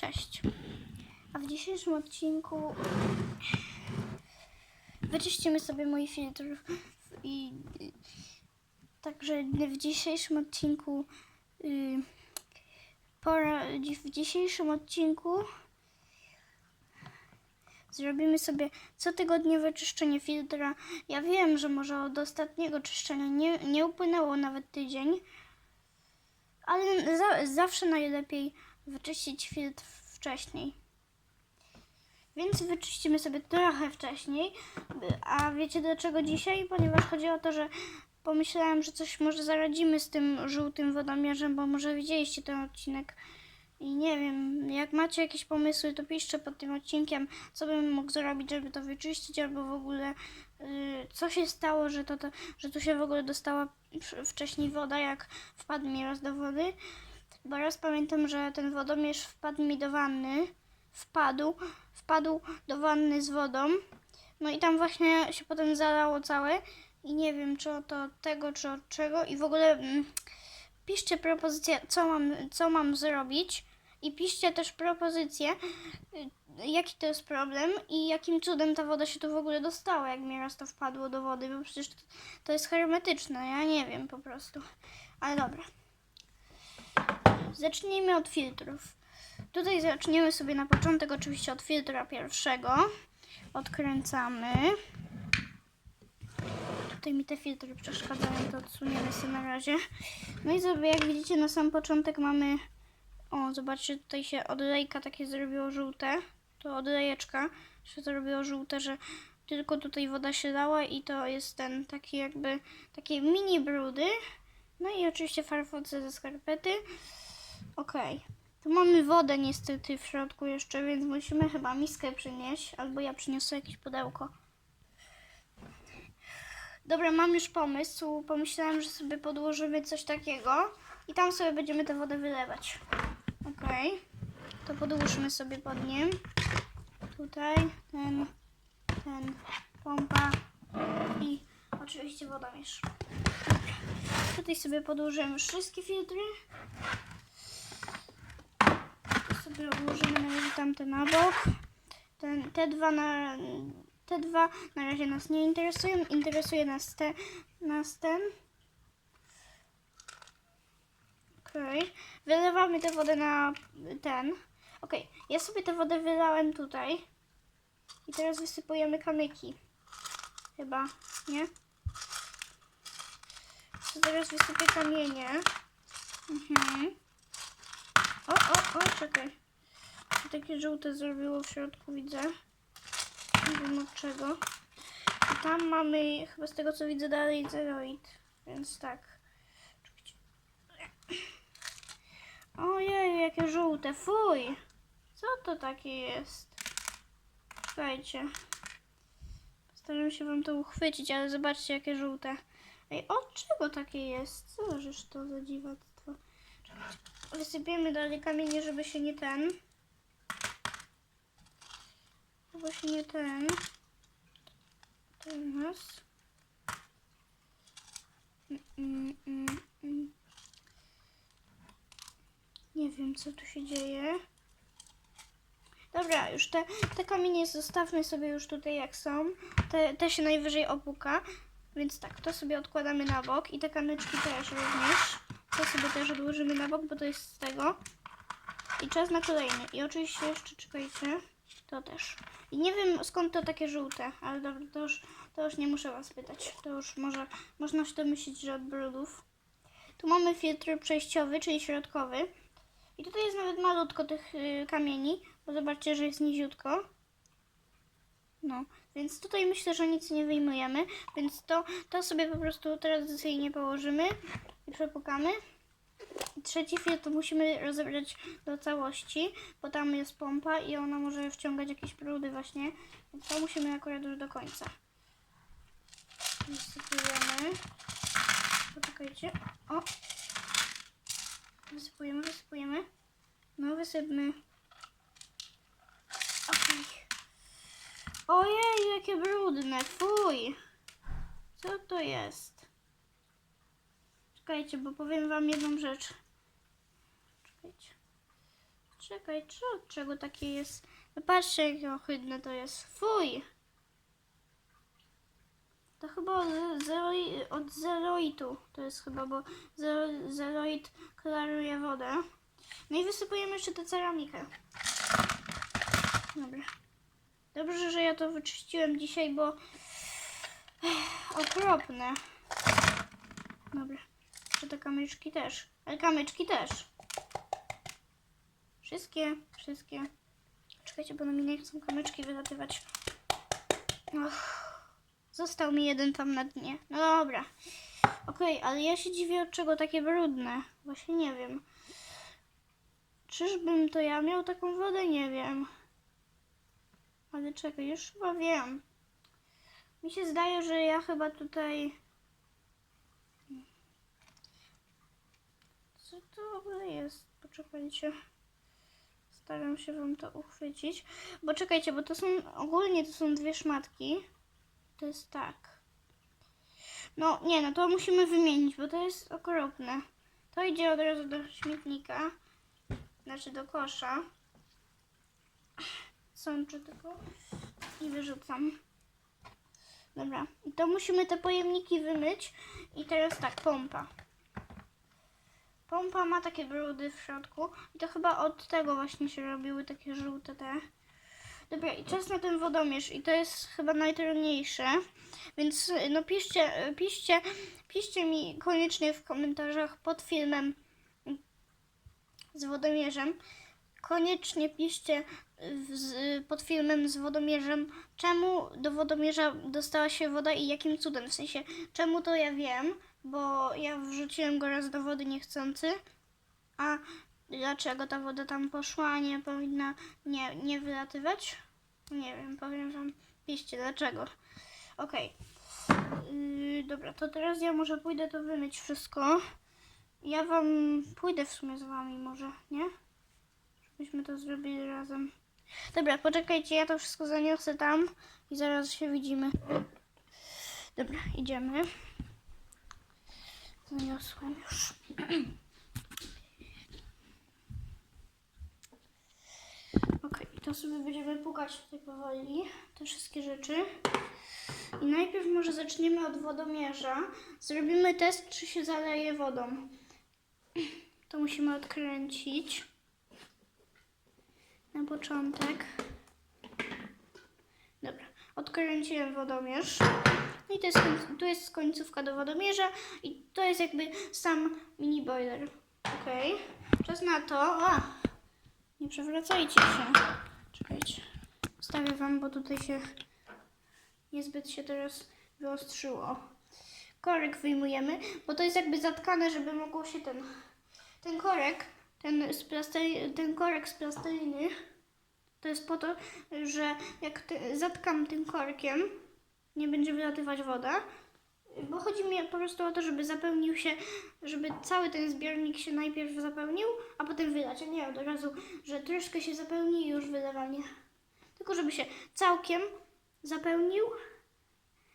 Cześć. A w dzisiejszym odcinku wyczyścimy sobie mój filtr i także w dzisiejszym odcinku y, pora, w dzisiejszym odcinku zrobimy sobie cotygodniowe czyszczenie filtra. Ja wiem, że może od ostatniego czyszczenia nie, nie upłynęło nawet tydzień, ale za, zawsze najlepiej wyczyścić filtr wcześniej. Więc wyczyścimy sobie trochę wcześniej. A wiecie dlaczego dzisiaj? Ponieważ chodzi o to, że pomyślałam, że coś może zaradzimy z tym żółtym wodomierzem, bo może widzieliście ten odcinek. I nie wiem, jak macie jakieś pomysły, to piszcie pod tym odcinkiem, co bym mógł zrobić, żeby to wyczyścić, albo w ogóle y, co się stało, że, to, to, że tu się w ogóle dostała wcześniej woda, jak wpadł mi raz do wody. Bo raz pamiętam, że ten wodomierz wpadł mi do wanny, wpadł, wpadł do wanny z wodą. No i tam właśnie się potem zalało całe i nie wiem, czy to od tego, czy od czego. I w ogóle mm, piszcie propozycję, co mam, co mam zrobić. I piszcie też propozycję, y, jaki to jest problem i jakim cudem ta woda się tu w ogóle dostała, jak mi raz to wpadło do wody, bo przecież to jest hermetyczne, ja nie wiem po prostu. Ale dobra. Zacznijmy od filtrów. Tutaj zaczniemy sobie na początek oczywiście od filtra pierwszego. Odkręcamy. Tutaj mi te filtry przeszkadzają, to odsuniemy sobie na razie. No i sobie, jak widzicie, na sam początek mamy... O, zobaczcie, tutaj się odlejka takie zrobiło żółte. To odlejeczka się zrobiło żółte, że tylko tutaj woda się dała i to jest ten taki jakby, takie mini brudy. No i oczywiście farfoce ze skarpety. Okej. Tu mamy wodę niestety w środku jeszcze, więc musimy chyba miskę przynieść, albo ja przyniosę jakieś pudełko. Dobra, mam już pomysł. Pomyślałam, że sobie podłożymy coś takiego i tam sobie będziemy tę wodę wylewać. Okej. To podłóżmy sobie pod nim. Tutaj ten, ten, pompa i oczywiście wodomierz. Tutaj sobie podłożymy wszystkie filtry. Sobie odłożymy na razie tamte na bok. Ten, te dwa na, te dwa na razie nas nie interesują. Interesuje nas, te, nas ten. Okej. Wylewamy tę wodę na ten. Okej. Ja sobie tę wodę wylałem tutaj. I teraz wysypujemy kamyki. Chyba, nie? Teraz wysypię kamienie. Mhm. O, o, o, czekaj. To takie żółte zrobiło w środku, widzę. Nie wiem od czego. I tam mamy, chyba z tego co widzę dalej, zeroid. Więc tak. Ojej, jakie żółte, fuj! Co to takie jest? Czekajcie. Postaram się wam to uchwycić, ale zobaczcie jakie żółte. Ej, od czego takie jest? Co to za dziwactwo? Czekajcie. Wysypiemy dalej kamienie, żeby się nie ten. Żeby się nie ten. Teraz. Mm, mm, mm, mm. Nie wiem, co tu się dzieje. Dobra, już te, te kamienie zostawmy sobie już tutaj jak są. Te, te się najwyżej opuka. Więc tak, to sobie odkładamy na bok i te kamyczki też również. To sobie też odłożymy na bok, bo to jest z tego. I czas na kolejny. I oczywiście jeszcze czekajcie. To też. I nie wiem skąd to takie żółte, ale dobra, to już, to już nie muszę was pytać. To już może można się domyślić, że od brudów. Tu mamy filtr przejściowy, czyli środkowy. I tutaj jest nawet malutko tych y, kamieni, bo zobaczcie, że jest niziutko. No, więc tutaj myślę, że nic nie wyjmujemy, więc to, to sobie po prostu tradycyjnie położymy i Trzeci filtr musimy rozebrać do całości, bo tam jest pompa i ona może wciągać jakieś brudy właśnie, więc to musimy akurat już do końca. Wysypujemy. Poczekajcie. O! Wysypujemy, wysypujemy. No, wysypmy. Okej. Ojej, jakie brudne, fuj. Co to jest? Czekajcie, bo powiem wam jedną rzecz. Czekajcie. Czekaj, czy od czego takie jest? No patrzcie, jakie ohydne to jest. Fuj! To chyba od, zeroi, od zeroitu. To jest chyba, bo zero, zeroid klaruje wodę. No i wysypujemy jeszcze tę ceramikę. Dobra. Dobrze, że ja to wyczyściłem dzisiaj, bo okropne. Dobra. Jeszcze te kamyczki też. Ale kamyczki też. Wszystkie, wszystkie. Czekajcie, bo na mnie nie chcą kamyczki wylatywać. Och, został mi jeden tam na dnie. No dobra. Okej, ale ja się dziwię, od czego takie brudne. Właśnie nie wiem. Czyżbym to ja miał taką wodę? Nie wiem. Ale czekaj, już chyba wiem. Mi się zdaje, że ja chyba tutaj... Co to w ogóle jest? Poczekajcie. Staram się wam to uchwycić. Bo czekajcie, bo to są... Ogólnie to są dwie szmatki. To jest tak. No, nie, no to musimy wymienić, bo to jest okropne. To idzie od razu do śmietnika. Znaczy do kosza. Sączę tylko i wyrzucam. Dobra, i to musimy te pojemniki wymyć. I teraz tak, pompa. Pompa ma takie brudy w środku i to chyba od tego właśnie się robiły takie żółte te. Dobra, i czas na ten wodomierz i to jest chyba najtrudniejsze. Więc no piszcie, piszcie, piszcie mi koniecznie w komentarzach pod filmem z wodomierzem. Koniecznie piszcie z, pod filmem z wodomierzem, czemu do wodomierza dostała się woda i jakim cudem. W sensie, czemu to ja wiem, bo ja wrzuciłem go raz do wody niechcący, a dlaczego ta woda tam poszła, nie powinna nie, nie wylatywać? Nie wiem, powiem wam, piszcie dlaczego. Okej. Yy, dobra, to teraz ja może pójdę to wymyć wszystko. Ja wam pójdę w sumie z wami może, nie? Żebyśmy to zrobili razem. Dobra, poczekajcie, ja to wszystko zaniosę tam i zaraz się widzimy. Dobra, idziemy. Zaniosłem już. Okej, to sobie będziemy pukać tutaj powoli te wszystkie rzeczy. I najpierw może zaczniemy od wodomierza. Zrobimy test, czy się zaleje wodą. To musimy odkręcić na początek. Dobra, odkręciłem wodomierz. No i to jest, tu jest końcówka do wodomierza i to jest jakby sam mini boiler. Ok, czas na to. A, nie przewracajcie się. Czekajcie, wstawię wam, bo tutaj się niezbyt się teraz wyostrzyło. Korek wyjmujemy, bo to jest jakby zatkane, żeby mogło się ten, ten korek, ten, z plasteli, ten korek z plasteliny, to jest po to, że jak ty, zatkam tym korkiem, nie będzie wylatywać woda, bo chodzi mi po prostu o to, żeby zapełnił się, żeby cały ten zbiornik się najpierw zapełnił, a potem wylać, a nie od razu, że troszkę się zapełni i już wylewanie. Tylko żeby się całkiem zapełnił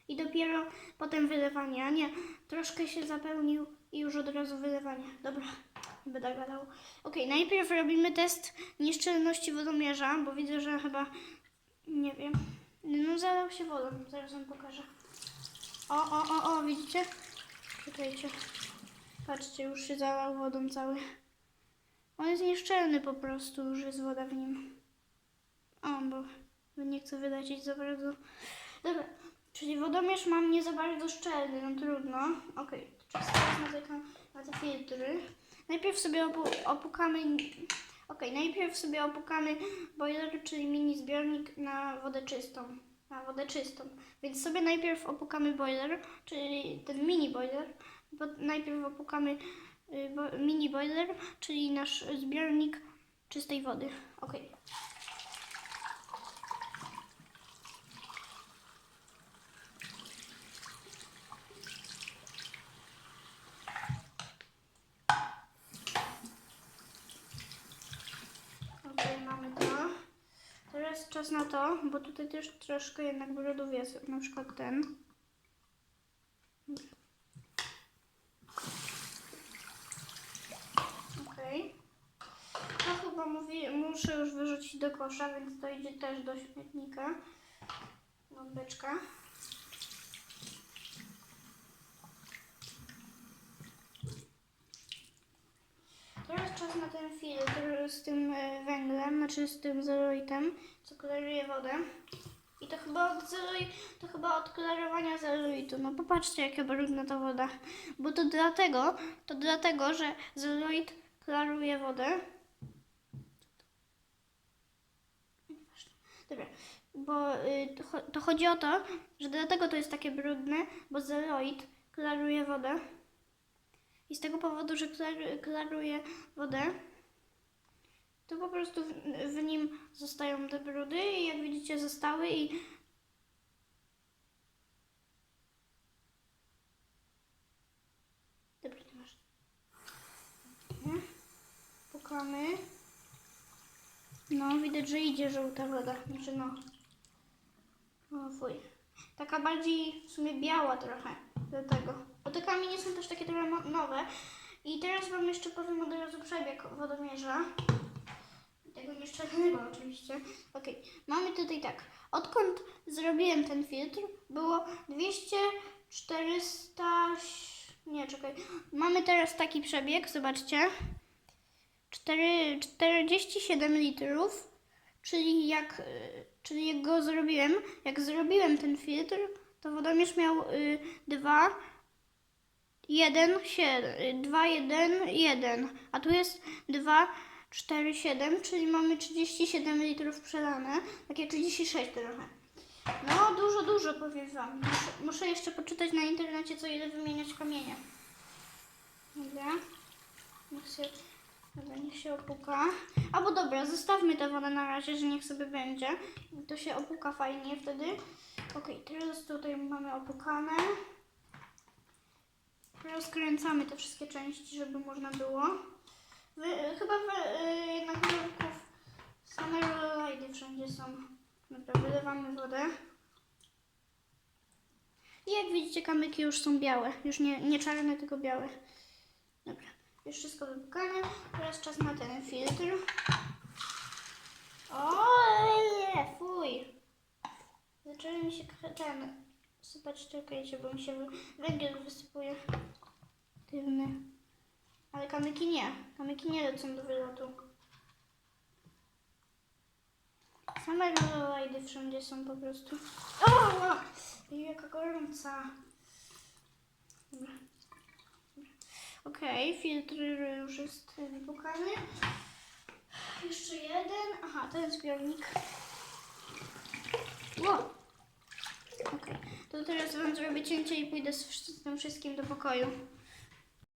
i dopiero potem wylewanie, a nie troszkę się zapełnił i już od razu wylewanie. Dobra, nie będę gadał. Ok, najpierw robimy test nieszczelności wodomierza, bo widzę, że chyba, nie wiem, no zalał się wodą, zaraz wam pokażę. O, o, o, o, widzicie? Czekajcie. Patrzcie, już się zalał wodą cały. On jest nieszczelny po prostu, już jest woda w nim. O, bo nie chcę wylecieć za bardzo. Dobra, czyli wodomierz mam nie za bardzo szczelny, no trudno. Okej, czas teraz na te, na te filtry. Najpierw sobie opu opukamy... Okej, najpierw sobie opukamy boiler, czyli mini zbiornik na wodę czystą. Na wodę czystą. Więc sobie najpierw opukamy boiler, czyli ten mini boiler. Bo najpierw opukamy y, mini boiler, czyli nasz zbiornik czystej wody. Okej. Okej, mamy to. Teraz czas na to, bo tutaj też troszkę jednak brudów jest, na przykład ten. Okej. To chyba mówi, muszę już wyrzucić do kosza, więc to idzie też do śmietnika. Beczka. Teraz czas na ten filtr z tym e, węglem, znaczy z tym zeolitem, co klaruje wodę. I to chyba od to chyba od klarowania zeolitu. No popatrzcie, jaka brudna ta woda. Bo to dlatego, to dlatego, że zeolit klaruje wodę. Dobra, bo y, to, to chodzi o to, że dlatego to jest takie brudne, bo zeolit klaruje wodę. I z tego powodu, że klar, klaruje wodę, to po prostu w, nim zostają te brudy i jak widzicie zostały i Dobra, masz. Pukamy. No, widać, że idzie żółta woda. Znaczy no. O fuj. Taka bardziej w sumie biała trochę do tego. Bo te kamienie są też takie trochę nowe. I teraz wam jeszcze powiem od razu przebieg wodomierza. Tego nieszczelnego oczywiście. Okej, mamy tutaj tak. Odkąd zrobiłem ten filtr, było 200, 400... Nie, czekaj. Mamy teraz taki przebieg, zobaczcie. 4, 47 litrów, czyli jak, y, czyli jak go zrobiłem, jak zrobiłem ten filtr, to wodomierz miał y, 2, 1, 7, 2, 1, 1, a tu jest 2, 4, 7, czyli mamy 37 litrów przelane, takie 36 trochę. No, dużo, dużo powiem Wam. Muszę, muszę jeszcze poczytać na internecie, co ile wymieniać kamienia. Dobra. Niech dobra, niech się opuka. Albo dobra, zostawmy tę wodę na razie, że niech sobie będzie. To się opuka fajnie wtedy. Okej, teraz tutaj mamy opukane. Rozkręcamy te wszystkie części, żeby można było. Wy, chyba wy, y, jednak worków same rolajdy wszędzie są. Dobra, wylewamy wodę. I jak widzicie, kamyki już są białe. Już nie, nie czarne, tylko białe. Dobra, już wszystko wypukane. Teraz czas na ten filtr. Ojej, fuj. Zaczęły mi się ten sypać, czekajcie, bo mi się węgiel wysypuje. Tylny. Ale kamyki nie. Kamyki nie lecą do wylotu. Same rolajdy wszędzie są po prostu. O! Jaka gorąca. Dobra. Okej, filtr już jest wypukany. Jeszcze jeden. Aha, ten zbiornik. Ło! Okej, to teraz wam zrobię cięcie i pójdę z, tym wszystkim do pokoju.